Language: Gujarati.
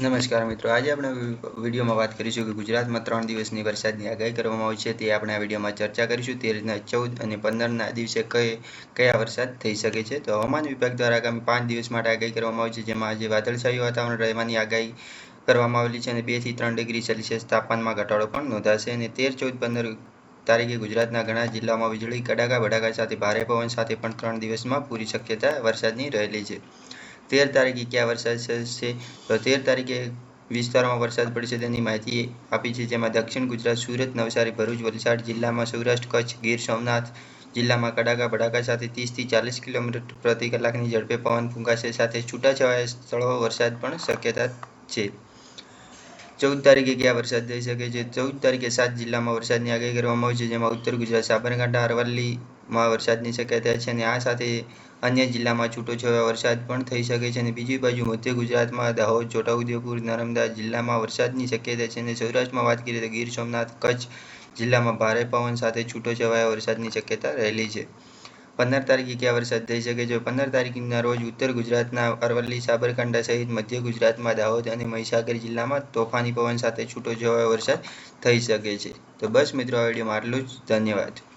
નમસ્કાર મિત્રો. આજે આપણે વિડીયોમાં વાત કરીશું કે ગુજરાતમાં ત્રણ દિવસની વરસાદની આગાહી કરવામાં આવી છે. તે આપણે આ વિડીયોમાં ચર્ચા કરીશું. તેરના ચૌદ અને પંદરના દિવસે કઈ, કયા વરસાદ થઈ શકે છે? તો હવામાન વિભાગ દ્વારા આગામી પાંચ દિવસ માટે આગાહી કરવામાં આવી છે. જેમાં આજે વાદળછાયું વાતાવરણ રહેવાની આગાહી કરવામાં આવેલી છે અને બેથી ત્રણ ડિગ્રી સેલ્સિયસ તાપમાનમાં ઘટાડો પણ નોંધાશે. અને તેર, ચૌદ, પંદર તારીખે ગુજરાતના ઘણા જિલ્લાઓમાં વીજળી, કડાકા, ભડાકા સાથે ભારે પવન સાથે પણ ત્રણ દિવસમાં પૂરી શક્યતા વરસાદની રહેલી છે. તેર તારીખે ક્યાં વરસાદ થશે તો તેર તારીખે વિસ્તારોમાં વરસાદ પડશે તેની માહિતી આપી છે, જેમાં દક્ષિણ ગુજરાત, સુરત, નવસારી, ભરૂચ, વલસાડ જિલ્લામાં સૌરાષ્ટ્ર, કચ્છ, ગીર, સોમનાથ જિલ્લામાં કડાકા, ભડાકા સાથે ત્રીસથી ચાલીસ કિલોમીટર પ્રતિ કલાકની ઝડપે પવન ફૂંકાશે. સાથે છૂટાછવાયા સ્થળો વરસાદ પણ શક્યતા છે. ચૌદ તારીખે ક્યાં વરસાદ થઈ શકે છે? ચૌદ તારીખે સાત જિલ્લામાં વરસાદની આગાહી કરવામાં આવી છે, જેમાં ઉત્તર ગુજરાત, સાબરકાંઠા, અરવલ્લીમાં વરસાદની શક્યતા છે અને આ સાથે અન્ય જિલ્લામાં છૂટોછવાયો વરસાદ પણ થઈ શકે છે. અને બીજી બાજુ મધ્ય ગુજરાતમાં દાહોદ, છોટાઉદેપુર, નર્મદા જિલ્લામાં વરસાદની શક્યતા છે અને સૌરાષ્ટ્રમાં વાત કરીએ તો ગીર સોમનાથ, કચ્છ જિલ્લામાં ભારે પવન સાથે છૂટોછવાયા વરસાદની શક્યતા રહેલી છે. પંદર તારીખે ક્યાં વરસાદ થઈ શકે છે પંદર તારીખના રોજ ઉત્તર ગુજરાતના અરવલ્લી, સાબરકાંઠા સહિત મધ્ય ગુજરાતમાં દાહોદ અને મહીસાગર જિલ્લામાં તોફાની પવન સાથે છૂટો છૂટોછવાયો વરસાદ થઈ શકે છે. તો બસ મિત્રો, આ વિડીયોમાં આટલું જ. ધન્યવાદ.